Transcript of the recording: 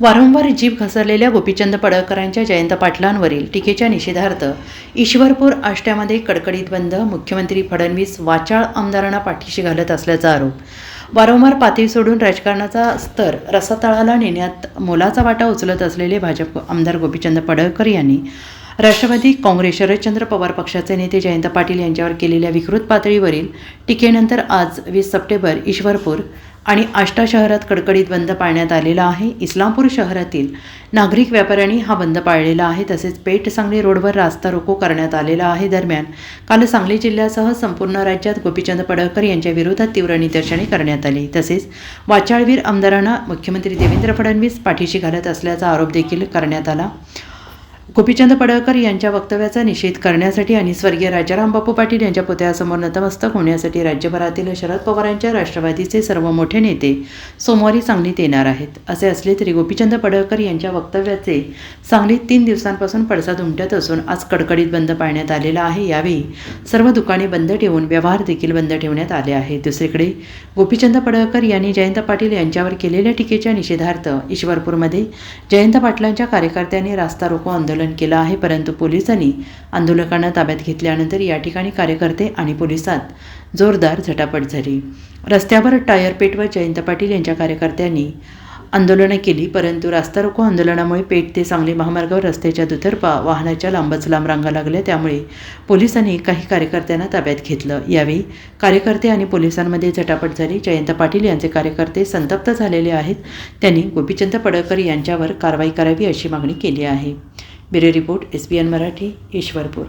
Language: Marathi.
वारंवार जीभ घसरलेल्या गोपीचंद पडळकरांच्या जयंत पाटलांवरील टीकेच्या निषेधार्थ ईश्वरपूर आष्ट्यामध्ये कडकडीत बंद मुख्यमंत्री फडणवीस वाचाळ आमदारांना पाठीशी घालत असल्याचा आरोप. वारंवार पातळी सोडून राजकारणाचा स्तर रसातळाला नेण्यात मोलाचा वाटा उचलत असलेले भाजप आमदार गोपीचंद पडळकर यांनी राष्ट्रवादी काँग्रेस शरदचंद्र पवार पक्षाचे नेते जयंत पाटील यांच्यावर केलेल्या विकृत पातळीवरील टीकेनंतर आज वीस सप्टेंबर ईश्वरपूर आणि आष्टा शहरात कडकडीत बंद पाळण्यात आलेला आहे. इस्लामपूर शहरातील नागरिक व्यापाऱ्यांनी हा बंद पाळलेला आहे. तसेच पेठ सांगली रोडवर रास्ता रोको करण्यात आलेला आहे. दरम्यान काल सांगली जिल्ह्यासह संपूर्ण राज्यात गोपीचंद पडळकर यांच्या विरोधात तीव्र निदर्शने करण्यात आली. तसेच वाचाळवीर आमदारांना मुख्यमंत्री देवेंद्र फडणवीस पाठीशी घालत असल्याचा आरोप देखील करण्यात आला. गोपीचंद पडळकर यांच्या वक्तव्याचा निषेध करण्यासाठी आणि स्वर्गीय राजाराम बापू पाटील यांच्या पुतळ्यासमोर नतमस्तक होण्यासाठी राज्यभरातील शरद पवारांच्या राष्ट्रवादीचे सर्व मोठे नेते सोमवारी सांगलीत येणार आहेत. असे असले तरी गोपीचंद पडळकर यांच्या वक्तव्याचे सांगलीत तीन दिवसांपासून पडसाद उमटत असून आज कडकडीत बंद पाळण्यात आलेला आहे. यावेळी सर्व दुकाने बंद ठेवून व्यवहार देखील बंद ठेवण्यात आले आहेत. दुसरीकडे गोपीचंद पडळकर यांनी जयंत पाटील यांच्यावर केलेल्या टीकेच्या निषेधार्थ ईश्वरपूरमध्ये जयंत पाटलांच्या कार्यकर्त्यांनी रास्ता रोको आंदोलन आंदोलन केलं आहे परंतु पोलिसांनी आंदोलकांना ताब्यात घेतल्यानंतर या ठिकाणी कार्यकर्ते आणि पोलिसात जोरदार झटापट झाली. रस्त्यावर टायर व जयंत पाटील यांच्या कार्यकर्त्यांनी आंदोलनं केली परंतु रास्ता रोको आंदोलनामुळे पेठ ते सांगली महामार्गावर रस्त्याच्या दुतर्फा वाहनाच्या लांबच लांब रांगा लागल्या त्यामुळे पोलिसांनी काही कार्यकर्त्यांना ताब्यात घेतलं. यावेळी कार्यकर्ते आणि पोलिसांमध्ये झटापट झाली. जयंत पाटील यांचे कार्यकर्ते संतप्त झालेले आहेत. त्यांनी गोपीचंद पडळकर यांच्यावर कारवाई करावी अशी मागणी केली आहे. Bureau report S B N Marathi Ishwarpur.